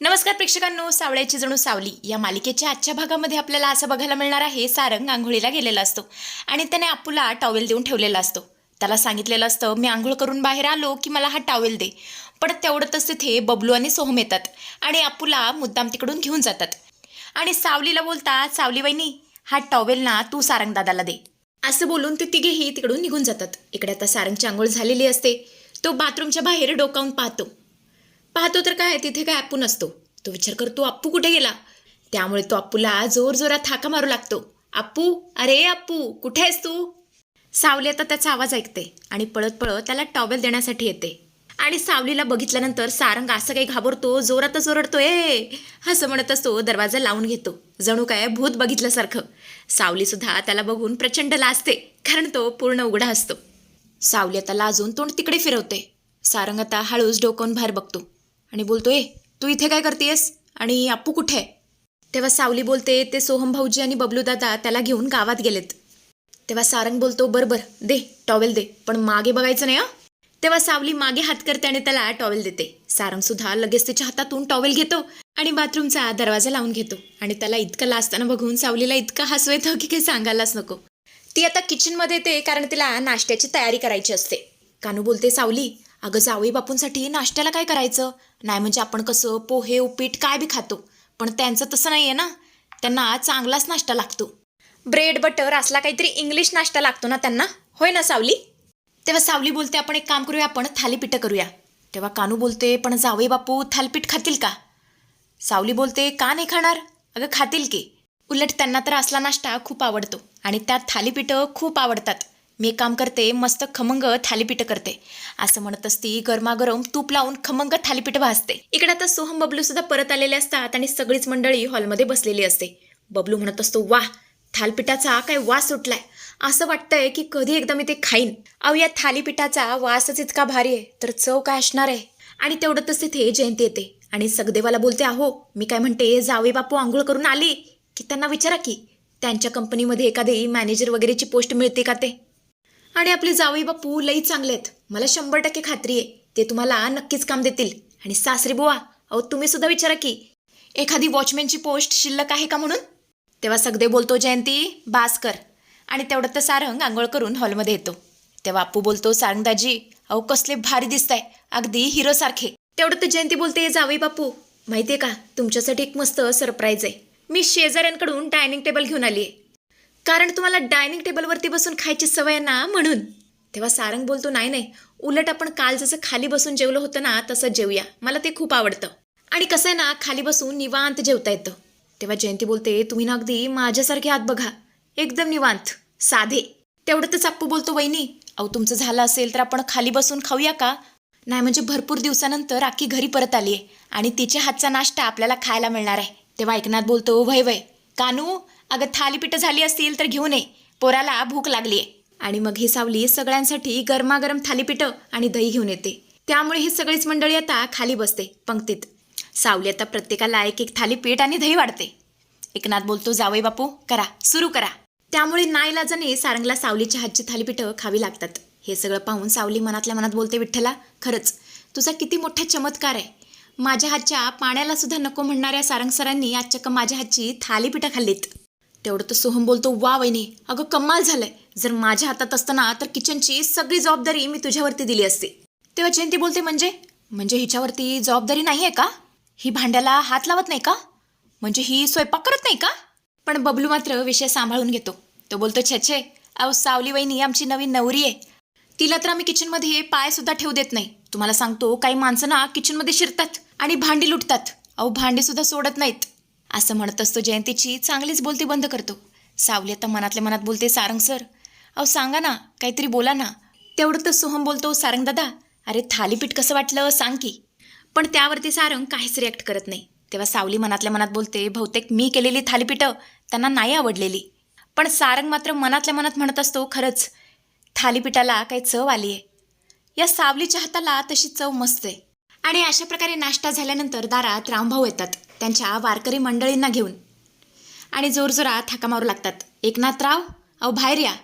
नमस्कार प्रेक्षकांनो सावळ्याची जणू सावली या मालिकेच्या आजच्या भागामध्ये आपल्याला असं बघायला मिळणार आहे सारंग आंघोळीला गेलेला असतो आणि त्याने अप्पूला टॉवेल देऊन ठेवलेला असतो. त्याला सांगितलेलं असतं मी आंघोळ करून बाहेर आलो की मला हा टॉवेल दे. पण तेवढंच तिथे बबलू आणि सोहम येतात आणि आपूला मुद्दाम तिकडून घेऊन जातात. आणि सावलीला बोलतात सावली वहिनी हा टॉवेल ना तू सारंग दादाला दे. असं बोलून ते तिघेही तिकडून निघून जातात. इकडे आता सारंगची आंघोळ झालेली असते. तो बाथरूमच्या बाहेर डोकावून पाहतो. पाहतो तर काय तिथे काय अप्पू नसतो. तो विचार करतो अप्पू कुठे गेला? त्यामुळे तो अप्पूला जोर जोरात मारू लागतो. अप्पू अरे अप्पू कुठे आहेस तू? सावली आता त्याचा आवाज ऐकते आणि पळत पळत त्याला टॉवेल देण्यासाठी येते. आणि सावलीला बघितल्यानंतर सारंग असं काही घाबरतो जोरातच ओरडतोय. ए असं म्हणतच तो दरवाजा लावून घेतो. जणू काय भूत बघितल्यासारखं. सावलीसुद्धा त्याला बघून प्रचंड लाजते कारण तो पूर्ण उघडा असतो. सावली आता लाजून तोंड तिकडे फिरवते. सारंग आता हळूच डोकावून बाहेर बघतो. आणि बोलतो ए तू इथे काय करतेस आणि अप्पू कुठे? आहे तेव्हा सावली बोलते ते सोहम भाऊजी आणि बबलू दादा त्याला घेऊन गावात गेलेत. तेव्हा सारंग बोलतो बरोबर दे टॉवेल दे पण मागे बघायचं नाही हा? तेव्हा सावली मागे हात करते आणि त्याला टॉवेल देते. सारंग सुद्धा लगेच तिच्या हातातून टॉवेल घेतो आणि बाथरूमचा दरवाजा लावून घेतो. आणि त्याला इतकं लाजताना बघून सावलीला इतकं हसू येतं की काही सांगायलाच नको. ती आता किचनमध्ये येते कारण तिला नाश्त्याची तयारी करायची असते. कानू बोलते सावली अगं जावई बापूंसाठी नाश्त्याला काय करायचं? नाही म्हणजे आपण कसं पोहे उपीट काय बी खातो. पण त्यांचं तसं नाही आहे ना. त्यांना चांगलाच नाश्ता लागतो. ब्रेड बटर असला काहीतरी इंग्लिश नाश्ता लागतो ना त्यांना. होय ना सावली? तेव्हा सावली बोलते आपण एक काम करूया आपण थालीपीठं करूया. तेव्हा कानू बोलते पण जावई बापू थालीपीठ खातील का? सावली बोलते का नाही खाणार? अगं खातील की. उलट त्यांना तर असला नाश्ता खूप आवडतो. आणि त्यात थालीपीठं खूप आवडतात. मी एक काम करते मस्त खमंग थालीपीठं करते. असं म्हणत असती गरमागरम तूप लावून खमंग थालीपीठ भाजते. इकडे आता सोहम बबलू सुद्धा परत आलेले असतात आणि सगळीच मंडळी हॉलमध्ये बसलेली असते. बबलू म्हणत असतो वा थालपिठाचा काय वास सुटलाय असं वाटतंय की कधी एकदा मी ते खाईन. अहो या थालीपीठाचा वासच इतका भारी आहे तर चव काय असणार आहे? आणि तेवढंच तिथे जयंती येते. आणि सगदेवाला बोलते अहो मी काय म्हणते जावे बापू आंघोळ करून आले. की त्यांना विचारा की त्यांच्या कंपनीमध्ये एखादी मॅनेजर वगैरेची पोस्ट मिळते का ते? आणि आपले जावई बापू लई चांगले आहेत. मला शंभर टक्के खात्री आहे. ते तुम्हाला नक्कीच काम देतील. आणि सासरी बुवा अहो तुम्ही सुद्धा विचारा की एखादी वॉचमॅनची पोस्ट शिल्लक आहे का म्हणून? तेव्हा सगदे बोलतो जयंती बास कर आणि तेवढं तर सारंग आंघोळ करून हॉलमध्ये येतो. तेव्हा आपू बोलतो सारंगदाजी अहो कसले भारी दिसताय. अगदी हिरोसारखे. तेवढं तर जयंती बोलते जावई बापू माहितीये का तुमच्यासाठी एक मस्त सरप्राईज आहे. मी शेजाऱ्यांकडून डायनिंग टेबल घेऊन आली आहे कारण तुम्हाला डायनिंग टेबलवरती बसून खायची सवय आहे ना म्हणून. तेव्हा सारंग बोलतो नाही नाही उलट आपण काल जसं खाली बसून जेवलं होतं ना तसं जेवूया. मला ते खूप आवडतं. आणि कसं आहे ना खाली बसून निवांत जेवता येतं. तेव्हा जयंती बोलते तुम्ही ना अगदी माझ्यासारखे आत बघा. एकदम निवांत साधे. तेवढंच अप्पू बोलतो वहिनी अहो तुमचं झालं असेल तर आपण खाली बसून खाऊया का? नाही म्हणजे भरपूर दिवसानंतर आखी घरी परत आली आहे आणि तिच्या हातचा नाश्ता आपल्याला खायला मिळणार आहे. तेव्हा एकनाथ बोलतो वय वय कानू अगं थालीपीठं झाली असतील तर घेऊन ये. पोराला भूक लागली आहे आणि मग ही सावली सगळ्यांसाठी गरमागरम थालीपीठं आणि दही घेऊन येते. त्यामुळे ही सगळीच मंडळी आता खाली बसते पंक्तीत. सावली आता प्रत्येकाला एक एक थालीपीठ आणि दही वाढते. एकनाथ बोलतो जावई बापू करा सुरू करा. त्यामुळे नाईलाजाने सारंगला सावलीच्या हातची थालीपीठं खावी लागतात. हे सगळं पाहून सावली मनातल्या मनात बोलते विठ्ठला खरंच तुझा किती मोठा चमत्कार आहे. माझ्या हातच्या पाण्याला सुद्धा नको म्हणणाऱ्या सारंग सरांनी आज चक्क माझ्या हातची थालीपीठं खाल्लीत. तेवढं तर सोहम बोलतो वा वहिनी अगं कमाल झालंय. जर माझ्या हातात असताना तर किचनची सगळी जबाबदारी मी तुझ्यावरती दिली असती. तेव्हा जयंती बोलते म्हणजे? म्हणजे हिच्यावरती जबाबदारी नाही आहे का? ही भांड्याला हात लावत नाही का? म्हणजे ही स्वयंपाक करत नाही का? पण बबलू मात्र विषय सांभाळून घेतो. तो बोलतो छे छे अहो सावली वहिनी आमची नवीन नवरी आहे. तिला तर आम्ही किचनमध्ये पाय सुद्धा ठेवू देत नाही. तुम्हाला सांगतो काही माणसं ना किचनमध्ये शिरतात आणि भांडी लुटतात. अहो भांडी सुद्धा सोडत नाहीत. असं म्हणत असतो जयंतीची चांगलीच बोलती बंद करतो. सावली आता मनातल्या मनात बोलते सारंग सर. अहो सांगा ना काहीतरी बोला ना. तेवढं तर सोहम बोलतो सारंग दादा अरे थालीपीठ कसं वाटलं सांग की. पण त्यावरती सारंग काहीच रिॲक्ट करत नाही. तेव्हा सावली मनातल्या मनात बोलते बहुतेक मी केलेली थालीपीठं त्यांना नाही आवडलेली. पण सारंग मात्र मनातल्या मनात म्हणत असतो खरंच थालीपीठाला काही चव आली आहे या सावलीच्या हाताला तशी चव मस्त. आहे आणि अशा प्रकारे नाश्ता झाल्यानंतर दारात रामभाऊ येतात. त्यांच्या वारकरी मंडळींना घेऊन. आणि जोरजोरात हाका मारू लागतात. एकनाथराव अहो बाहेर या.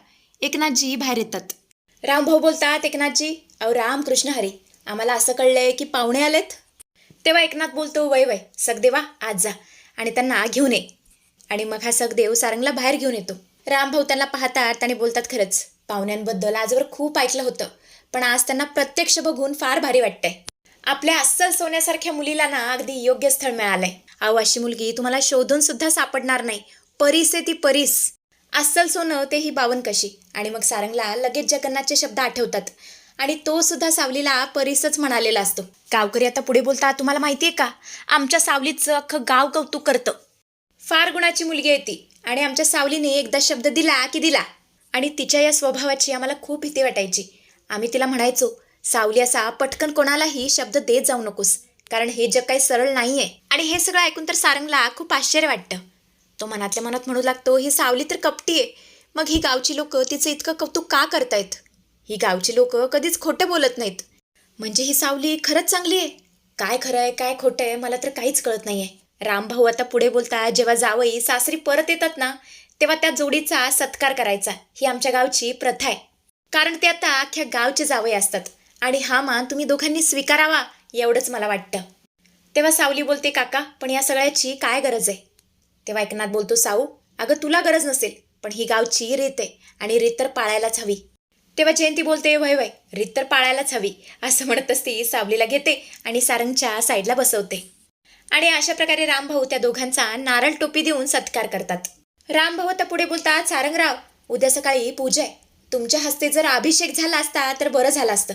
एकनाथजी बाहेर येतात. रामभाऊ बोलतात एकनाथजी अहो राम कृष्ण हरी आम्हाला असं कळलंय की पाहुणे आलेत. तेव्हा एकनाथ बोलतो वय वय सगदेवा आज जा. आणि त्यांना घेऊन ये. आणि मग हा सगदेव सारंगला बाहेर घेऊन येतो. रामभाऊ त्यांना पाहतात आणि बोलतात खरंच पाहुण्यांबद्दल आजवर खूप ऐकलं होतं. पण आज त्यांना प्रत्यक्ष बघून फार भारी वाटतंय. आपल्या अस्सल सोन्यासारख्या मुलीला ना अगदी योग्य स्थळ मिळालंय. अहो अशी मुलगी तुम्हाला शोधून सुद्धा सापडणार नाही. परीस आहे ती परीस. अस्सल सोनं ते ही बावन कशी? आणि मग सारंगला लगेच जगन्नाथचे शब्द आठवतात. आणि तो सुद्धा सावलीला परीसच म्हणालेला असतो. गावकरी आता पुढे बोलता तुम्हाला माहितीये का? आमच्या सावलीचं अख्खं गाव कौतुक करतं. फार गुणाची मुलगी आहे ती. आणि आमच्या सावलीने एकदा शब्द दिला की दिला. आणि तिच्या या स्वभावाची आम्हाला खूप भीती वाटायची. आम्ही तिला म्हणायचो सावली असा पटकन कोणालाही शब्द देत जाऊ नकोस कारण हे जग काही सरळ नाहीये. आणि हे सगळं ऐकून तर सारंगला खूप आश्चर्य वाटतं. तो मनातल्या मनात म्हणू लागतो ही सावली तर कपटी आहे मग ही गावची लोक तिचं इतकं कौतुक का करतायत? ही गावची लोक कधीच खोटं बोलत नाहीत. म्हणजे ही सावली खरंच चांगली आहे? काय खरं आहे काय खोटं आहे मला तर काहीच कळत नाहीये. रामभाऊ आता पुढे बोलता जेव्हा जावई सासरी परत येतात ना तेव्हा त्या जोडीचा सत्कार करायचा. ही आमच्या गावची प्रथा आहे. कारण ते आता अख्ख्या गावचे जावई असतात. आणि हा मान तुम्ही दोघांनी स्वीकारावा एवढंच मला वाटतं. तेव्हा सावली बोलते काका पण या सगळ्याची काय गरज आहे? तेव्हा एकनाथ बोलतो साऊ अगं तुला गरज नसेल पण ही गावची रीत आहे आणि रीत तर पाळायलाच हवी. तेव्हा जयंती बोलते वय वय रीत तर पाळायलाच हवी असं म्हणतच ती सावलीला घेते आणि सारंगच्या साईडला बसवते. आणि अशा प्रकारे रामभाऊ त्या दोघांचा नारळ टोपी देऊन सत्कार करतात. रामभाऊ तर पुढे बोलतात सारंगराव उद्या सकाळी पूजा आहे. तुमच्या हस्ते जर अभिषेक झाला असता तर बरं झालं असतं.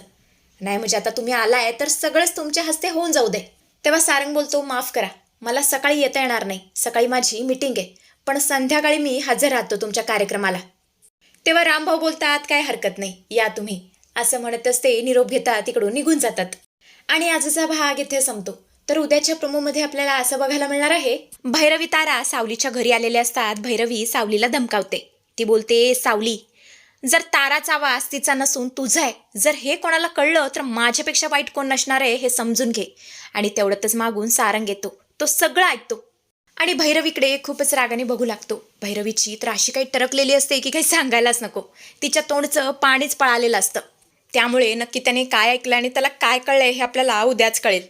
नाही म्हणजे आता तुम्ही आलाय तर सगळंच तुमच्या हस्ते होऊन जाऊ दे. तेव्हा सारंग बोलतो माफ करा. मला सकाळी येता येणार नाही. सकाळी माझी मिटिंग आहे. पण संध्याकाळी मी हजर राहतो तुमच्या कार्यक्रमाला. तेव्हा रामभाऊ बोलतात काय हरकत नाही. या तुम्ही. असं म्हणतच ते निरोप घेतात तिकडून निघून जातात. आणि आजचा भाग इथे संपतो. तर उद्याच्या प्रोमोमध्ये आपल्याला असं बघायला मिळणार आहे भैरवी तारा सावलीच्या घरी आलेले असतात. भैरवी सावलीला धमकावते ती बोलते सावली जर ताराचा आवाज तिचा नसून तुझा आहे जर हे कोणाला कळलं तर माझ्यापेक्षा वाईट कोण नसणार आहे हे समजून घे. आणि तेवढ्यातच मागून सारंग येतो. तो सगळं ऐकतो. आणि भैरवीकडे खूपच रागाने बघू लागतो. भैरवीची तर अशी काही टरकलेली असते की काही सांगायलाच नको. तिच्या तोंडचं पाणीच पळालेलं असतं. त्यामुळे नक्की त्याने काय ऐकलं आणि त्याला काय कळलंय हे आपल्याला उद्याच कळेल.